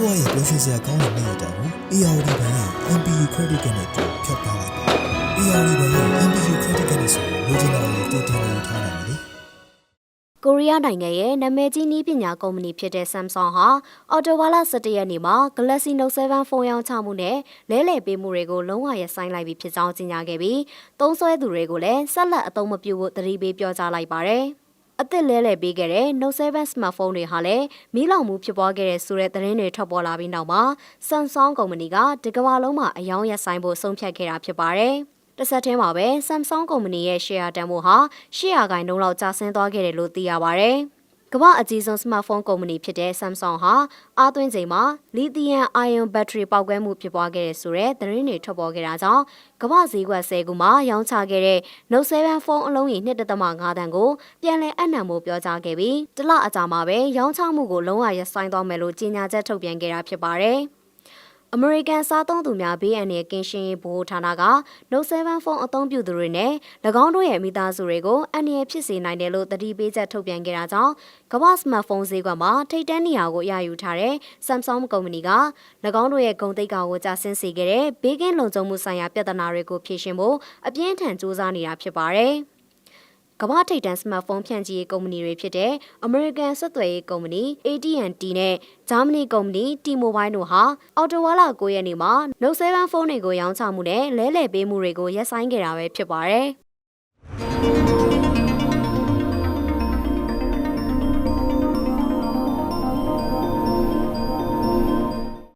စရာကောင်းတဲ့နေ့တောင်ကို ARD ဘဏ်ရဲ့ MPU Credit Card နဲ့အတူဖြတ်ထားလိုက်ပါ ARD ဘဏ်ရဲ့ MPU Credit Card နဲ့ဆိုရင်လိုချင်တာတွေတူတင်နေထားနိုင်တယ်လေကိုရီးယားနိုင်ငံရဲ့နာမည်ကြီးနည်းပညာကုမ္ပဏီဖြစ်တဲ့ Samsung ဟာအော်တိုဘာလ17ရက်နေ့မှာ Galaxy Note 7ဖုန်းရောင်းချမှုနဲ့လဲလှယ်ပေးမှုတွေကိုလုံးဝရပ်ဆိုင်းလိုက်ပြီဖြစ်ကြောင်းကြေညာခဲ့ပြီးသုံးစွဲသူတွေကိုလည်းဆက်လက်အသုံးမပြုဖို့သတိပေးပြောကြားလိုက်ပါတယ်။ အသစ်လဲလှယ်ပေးခဲ့တဲ့ Note 7 smartphone တွေဟာလည်းမီးလောင်မှုဖြစ်ပွားခဲ့တဲ့ဆိုတဲ့သတင်းတွေထွက်ပေါ်လာပြီးနောက်မှာ Samsung ကုမ္ပဏီကဒီကမ္ဘာလုံးမှာအယောင်းရပ်ဆိုင်ဖို့ဆုံးဖြတ်ခဲ့တာဖြစ်ပါတယ်။တစ်ဆက်တည်းမှာပဲ Samsung ကုမ္ပဏီရဲ့ share တန်ဖိုးဟာ800ခိုင်နှုန်းလောက်ကျဆင်းသွားခဲ့တယ်လို့သိရပါဗျ။ ကမ္ဘာအကြီးဆုံး smartphone ကုမ္ပဏီဖြစ်တဲ့ Samsung ဟာအားသွင်းချိန်မှာ lithium ion battery ပေါက်ကွဲမှုဖြစ်ပွားခဲ့တဲ့ဆိုတဲ့သတင်းတွေထွက်ပေါ်ခဲ့တာကြောင့်ကမ္ဘာဈေးကွက်10ခုမှာရောင်းချခဲ့တဲ့ Note 7ဖုန်းအလုံးရေ1.5တန်ကိုပြန်လည်အနှံဖို့ပြောကြားခဲ့ပြီးတစ်လအကြာမှာပဲရောင်းချမှုကိုလုံးဝရပ်ဆိုင်းသွားမယ်လို့ကြေညာချက်ထုတ်ပြန်ခဲ့တာဖြစ်ပါတယ်။ အမေရိကန်စားသုံးသူများ BN ရဲ့ကင်းရှင်းရေးဗဟိုဌာနက Note 7ဖုန်းအသုံးပြုသူတွေနဲ့၎င်းတို့ရဲ့မိသားစုတွေကိုအန္တရာယ်ဖြစ်စေနိုင်တယ်လို့တတိပေးချက်ထုတ်ပြန်ခဲ့တာကြောင့်ကမ္ဘာစမတ်ဖုန်းဈေးကွက်မှာထိပ်တန်းနေရာကိုရယူထားတဲ့ Samsung ကုမ္ပဏီက၎င်းတို့ရဲ့ဂုဏ်သိက္ခာကိုကျဆင်းစေခဲ့တဲ့ဘေးကင်းလုံခြုံမှုဆိုင်ရာပြဿနာတွေကိုဖြေရှင်းဖို့အပြင်းထန်စူးစမ်းနေတာဖြစ်ပါတယ်။ ကမ္ဘာထိပ်တန်းစမတ်ဖုန်းဖြန့်ချီရေးကုမ္ပဏီတွေဖြစ်တဲ့ American ဆက်သွယ်ရေးကုမ္ပဏီ AT&T နဲ့ Germany ကုမ္ပဏီ T-Mobile တို့ဟာအော်တိုဝါလာ9ရက်နေ့မှာ Note 7ဖုန်းတွေကိုရောင်းချမှုနဲ့လဲလှယ်ပေးမှုတွေကိုရပ်ဆိုင်းခဲ့တာပဲဖြစ်ပါတယ်။